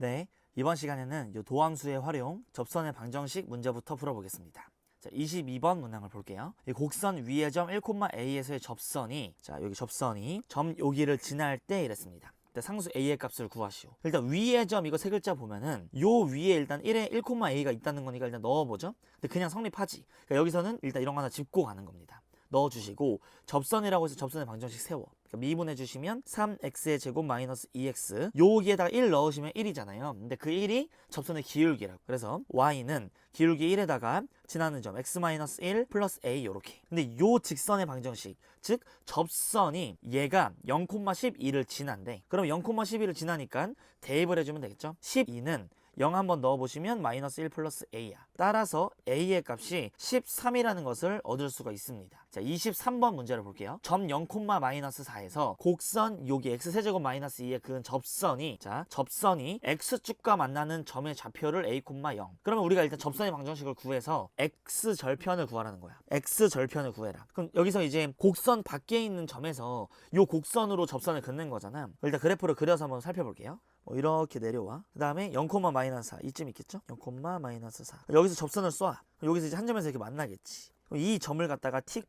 네, 이번 시간에는 이 도함수의 활용, 접선의 방정식 문제부터 풀어보겠습니다. 자, 22번 문항을 볼게요. 이 곡선 위의 점 1,a에서의 접선이 자, 여기 접선이 점 여기를 지날 때 이랬습니다. 일단 상수 a의 값을 구하시오. 일단 위의 점 이거 세 글자 보면은 요 위에 일단 1에 1,a가 있다는 거니까 일단 넣어보죠. 근데 그냥 성립하지. 그러니까 여기서는 일단 이런 거 하나 짚고 가는 겁니다. 넣어주시고 접선이라고 해서 접선의 방정식 세워. 그러니까 미분해 주시면 3x의 제곱 마이너스 2x 여기에다가 1 넣으시면 1이잖아요. 근데 그 1이 접선의 기울기라고. 그래서 y는 기울기 1에다가 지나는 점 x 마이너스 1 플러스 a 요렇게. 근데 요 직선의 방정식 즉 접선이 얘가 0,12를 지난데 그럼 0,12를 지나니까 대입을 해주면 되겠죠. 12는 0 한번 넣어보시면 마이너스 1 플러스 a야. 따라서 a의 값이 13이라는 것을 얻을 수가 있습니다. 자, 23번 문제를 볼게요. 점 0, 마이너스 4에서 곡선 여기 x세제곱 마이너스 2의 그 접선이 자, 접선이 x축과 만나는 점의 좌표를 a, 0. 그러면 우리가 일단 접선의 방정식을 구해서 x절편을 구하라는 거야. x절편을 구해라. 그럼 여기서 이제 곡선 밖에 있는 점에서 요 곡선으로 접선을 긋는 거잖아. 일단 그래프를 그려서 한번 살펴볼게요. 뭐 이렇게 내려와. 그 다음에 0, 마이너스 4 이쯤 있겠죠? 0, 마이너스 4 여기서 접선을 쏴. 여기서 이제 한 점에서 이렇게 만나겠지. 이 점을 갖다가 t,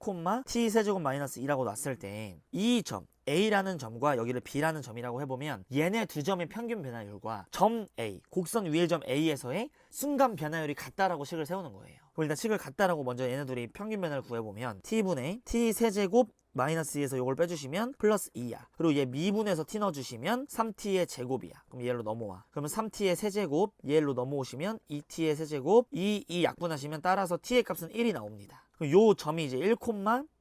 t 세제곱 마이너스 2라고 놨을 때 이 점 A라는 점과 여기를 B라는 점이라고 해보면 얘네 두 점의 평균 변화율과 점 A, 곡선 위의 점 A에서의 순간 변화율이 같다라고 식을 세우는 거예요. 그럼 일단 식을 같다라고 먼저 얘네 둘이 평균 변화를 구해보면 T분의 T 세제곱 마이너스 2에서 요걸 빼주시면 플러스 2야. 그리고 얘 미분해서 t 넣어주시면 3t의 제곱이야. 그럼 얘로 넘어와. 그러면 3t의 세제곱, 얘로 넘어오시면 2t의 세제곱, 2, 2 약분하시면 따라서 t의 값은 1이 나옵니다. 그럼 요 점이 이제 1,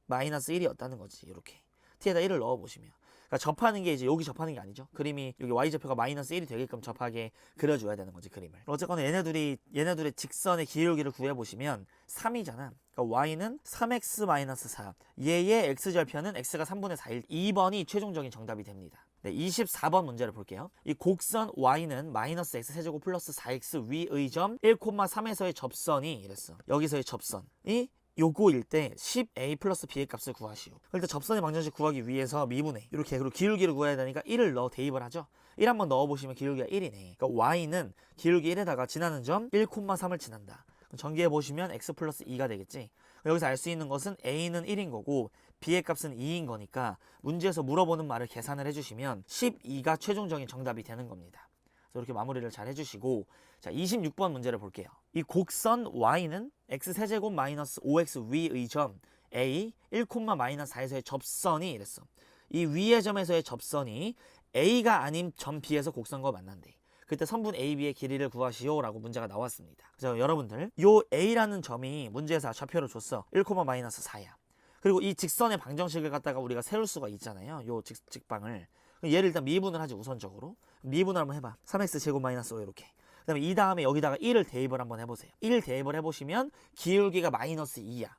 마이너스 1이었다는 거지. 이렇게. t에다 1을 넣어보시면. 그러니까 접하는 게 이제 여기 접하는 게 아니죠. 그림이 여기 y좌표가 마이너스 1이 되게끔 접하게 그려줘야 되는 거지 그림을. 어쨌거나 얘네들이 얘네들의 직선의 기울기를 구해보시면 3이잖아. 그러니까 y는 3x 마이너스 4. 얘의 x절편은 x가 3분의 4일. 2번이 최종적인 정답이 됩니다. 네, 24번 문제를 볼게요. 이 곡선 y는 마이너스 x 세제곱 플러스 4x 위의 점 1,3에서의 접선이 이랬어. 여기서의 접선이 요거일 때 10a 플러스 b의 값을 구하시오. 일단 접선의 방정식 구하기 위해서 미분해. 이렇게 그리고 기울기를 구해야 되니까 1을 넣어 대입을 하죠. 1 한번 넣어보시면 기울기가 1이네. 그러니까 y는 기울기 1에다가 지나는 점 1,3을 지난다. 전개해 보시면 x 플러스 2가 되겠지. 여기서 알 수 있는 것은 a는 1인 거고 b의 값은 2인 거니까 문제에서 물어보는 말을 계산을 해주시면 12가 최종적인 정답이 되는 겁니다. 이렇게 마무리를 잘 해주시고 자 26번 문제를 볼게요. 이 곡선 y는 x 세제곱 마이너스 5x 위의 점 a 1, 마이너스 4에서의 접선이 이랬어. 이 위의 점에서의 접선이 a가 아닌 점 b에서 곡선과 만난대. 그때 선분 AB의 길이를 구하시오라고 문제가 나왔습니다. 그래서 여러분들 요 A라는 점이 문제에서 좌표를 줬어. 1, 마이너스 4야. 그리고 이 직선의 방정식을 갖다가 우리가 세울 수가 있잖아요. 요 직, 직방을. 얘를 일단 미분을 하지 우선적으로. 미분을 한번 해봐. 3x 제곱 마이너스 5 이렇게. 그 다음에 이 다음에 여기다가 1을 대입을 한번 해보세요. 1 대입을 해보시면 기울기가 마이너스 2야.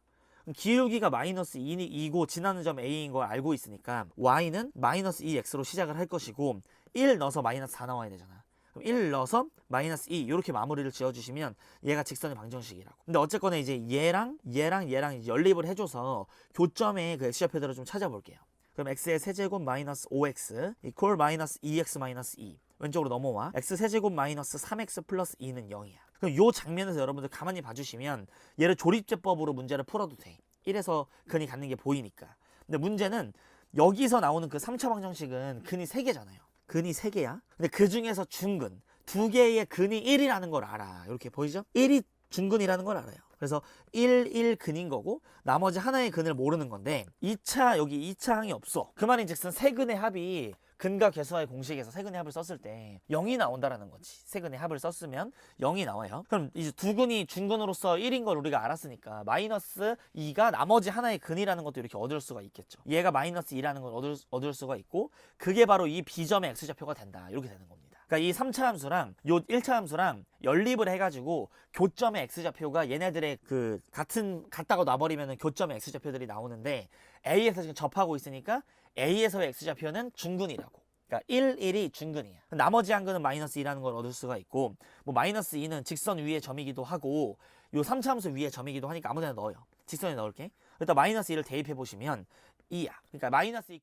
기울기가 마이너스 2고 지나는 점 A인 걸 알고 있으니까 Y는 마이너스 2X로 시작을 할 것이고 1 넣어서 마이너스 4 나와야 되잖아. 그럼 1 넣어서 마이너스 2 이렇게 마무리를 지어주시면 얘가 직선의 방정식이라고. 근데 어쨌거나 이제 얘랑 얘랑 얘랑 연립을 해줘서 교점의 그 x좌표들을 좀 찾아볼게요. 그럼 x의 세제곱 마이너스 5x 이퀄 마이너스 2x 마이너스 2 왼쪽으로 넘어와 x 세제곱 마이너스 3x 플러스 2는 0이야. 그럼 요 장면에서 여러분들 가만히 봐주시면 얘를 조립제법으로 문제를 풀어도 돼. 1에서 근이 갖는 게 보이니까. 근데 문제는 여기서 나오는 그 3차 방정식은 근이 3개잖아요. 근이 3개야. 근데 그 중에서 중근 두 개의 근이 1이라는 걸 알아. 이렇게 보이죠? 1이 중근이라는 걸 알아요. 그래서 1, 1 근인 거고 나머지 하나의 근을 모르는 건데 2차 여기 2차 항이 없어. 그 말인 즉슨 세 근의 합이 근과 계수와의 공식에서 세 근의 합을 썼을 때 0이 나온다라는 거지. 세 근의 합을 썼으면 0이 나와요. 그럼 이제 두 근이 중근으로서 1인 걸 우리가 알았으니까 마이너스 2가 나머지 하나의 근이라는 것도 이렇게 얻을 수가 있겠죠. 얘가 마이너스 2라는 걸 얻을, 얻을 수가 있고 그게 바로 이 B점의 X좌표가 된다. 이렇게 되는 겁니다. 그러니까 이 3차 함수랑 요 1차 함수랑 연립을 해가지고 교점의 x좌표가 얘네들의 그 같은 같다고 놔버리면 교점의 x좌표들이 나오는데 A에서 지금 접하고 있으니까 A에서의 x좌표는 중근이라고. 그러니까 1, 1이 중근이야. 나머지 한 근은 마이너스 2라는 걸 얻을 수가 있고 뭐 마이너스 2는 직선 위의 점이기도 하고 요 3차 함수 위의 점이기도 하니까 아무데나 넣어요. 직선에 넣을게. 일단 마이너스 2를 대입해 보시면 2야. 그러니까 마이너스 2,